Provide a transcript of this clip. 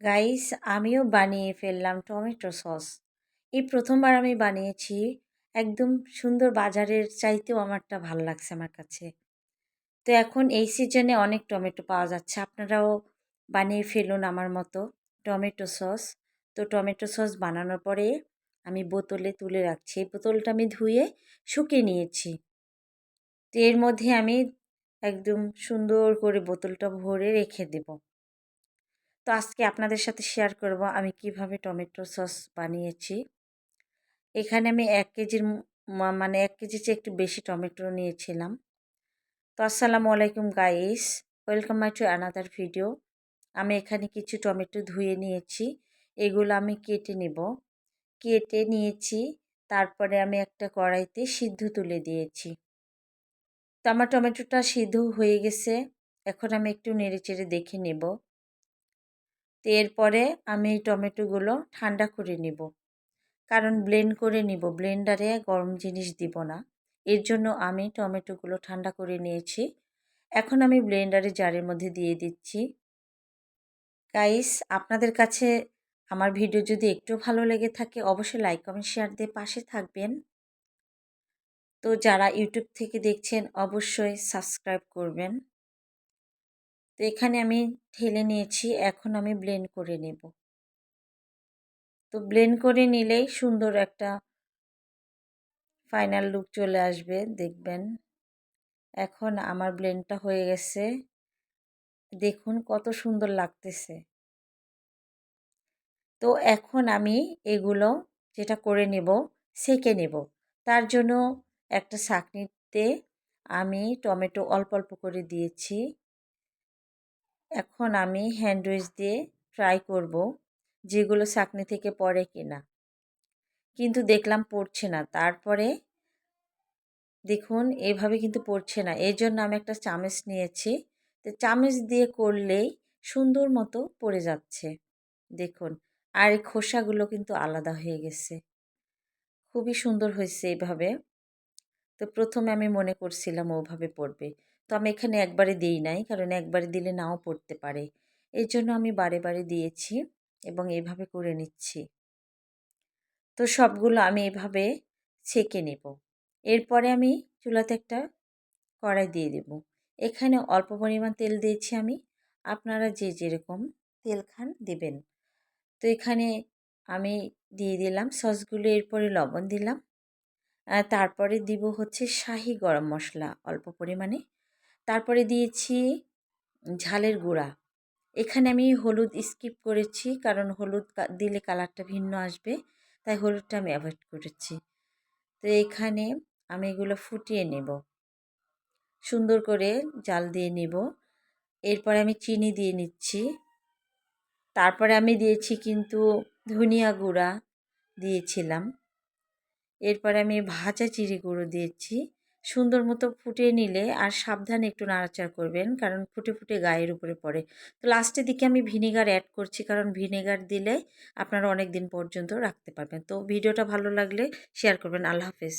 Guys আমিও বানিয়ে ফেললাম টমেটো সস। এই প্রথমবার আমি বানিয়েছি। একদম সুন্দর বাজারের চাইতেও আমারটা ভালো লাগছে আমার কাছে। তো এখন এই সিজনে অনেক টমেটো পাওয়া যাচ্ছে। আপনারাও বানিয়ে ফেলুন আমার মতো টমেটো সস। তো টমেটো সস বানানোর পরে আমি বোতলে তুলে রাখছি। এই বোতলটা আমি ধুয়ে শুকিয়ে নিয়েছি। তো এর মধ্যে আমি একদম সুন্দর করে বোতলটা ভরে রেখে দেবো। তো আজকে আপনাদের সাথে শেয়ার করব আমি কীভাবে টমেটো সস বানিয়েছি। এখানে আমি এক কেজির মানে এক কেজির চেয়ে একটু বেশি টমেটো নিয়েছিলাম। তো আসসালামু আলাইকুম guys welcome my to another video আমি এখানে কিছু টমেটো ধুয়ে নিয়েছি, এগুলো আমি কেটে নেব। কেটে নিয়েছি, তারপরে আমি একটা কড়াইতে সিদ্ধ তুলে দিয়েছি। তো আমার টমেটোটা সিদ্ধ হয়ে গেছে, এখন আমি একটু নেড়ে চেড়ে দেখে নেব। তো এরপরে আমি এই টমেটোগুলো ঠান্ডা করে নিব। কারণ ব্লেন্ড করে নিব, ব্লেন্ডারে গরম জিনিস দিব না। এর জন্য আমি টমেটোগুলো ঠান্ডা করে নিয়েছি। এখন আমি ব্লেন্ডারে জারের মধ্যে দিয়ে দিচ্ছি। গাইস, আপনাদের কাছে আমার ভিডিও যদি একটু ভালো লেগে থাকে, অবশ্যই লাইক, কমেন্ট, শেয়ার দিয়ে পাশে থাকবেন। তো যারা ইউটিউব থেকে দেখছেন, অবশ্যই সাবস্ক্রাইব করবেন। তো এখানে আমি ঢেলে নিয়েছি, এখন আমি ব্লেন্ড করে নেব। তো ব্লেন্ড করে নিলেই সুন্দর একটা ফাইনাল লুক চলে আসবে, দেখবেন। এখন আমার ব্লেন্ডটা হয়ে গেছে। দেখুন কত সুন্দর লাগতেছে। তো এখন আমি এগুলো যেটা করে নেব, সেকে নেব। তার জন্য একটা ছাঁকনিতে আমি টমেটো অল্প অল্প করে দিয়েছি। এখন আমি হ্যান্ডউইচ দিয়ে ট্রাই করব যেগুলো চাকনি থেকে পড়ে কিনা। কিন্তু দেখলাম পড়ছে না। তারপরে দেখুন, এভাবে কিন্তু পড়ছে না। এই জন্য আমি একটা চামচ নিয়েছি। তো চামচ দিয়ে করলেই সুন্দর মতো পড়ে যাচ্ছে। দেখুন, আর এই খোসাগুলো কিন্তু আলাদা হয়ে গেছে। খুবই সুন্দর হয়েছে এভাবে তো প্রথমে আমি মনে করছিলাম ওভাবে পড়বে। তো আমি এখানে একবারে দিই নাই, কারণ একবারে দিলে নাও পড়তে পারে। এই জন্য আমি বারে বারে দিয়েছি এবং এভাবে করে নিচ্ছি। তো সবগুলো আমি এভাবে ছেঁকে নেব। এরপরে আমি চুলাতে একটা কড়াই দিয়ে দেব। এখানে অল্প পরিমাণ তেল দিয়েছি আমি। আপনারা যে যেরকম তেল খান দেবেন। তো এখানে আমি দিয়ে দিলাম সসগুলো, এরপরে লবণ দিলাম। তারপরে দিব হচ্ছে শাহি গরম মশলা অল্প পরিমাণে। তারপরে দিয়েছি ঝালের গুঁড়া। এখানে আমি হলুদ স্কিপ করেছি কারণ হলুদ দিলে কালারটা ভিন্ন আসবে, তাই হলুদটা আমি অ্যাভয়েড করেছি। তো এখানে আমি এগুলো ফুটিয়ে নেব। সুন্দর করে জাল দিয়ে নেব। এরপরে আমি চিনি দিয়ে নিচ্ছি। তারপরে আমি দিয়েছি কিন্তু ধনিয়া গুঁড়া দিয়েছিলাম। এরপরে আমি ভাজা চিড়ি গুঁড়ো দিয়েছি। সুন্দর মতো ফুটিয়ে নিলে আর সাবধানে একটু নাড়াচাড়া করবেন, কারণ ফুটে ফুটে গায়ের উপরে পড়ে। তো লাস্টের দিকে আমি ভিনেগার অ্যাড করছি, কারণ ভিনেগার দিলে আপনারা অনেক দিন পর্যন্ত রাখতে পারবেন। তো ভিডিওটা ভালো লাগলে শেয়ার করবেন। আল্লাহ হাফেজ।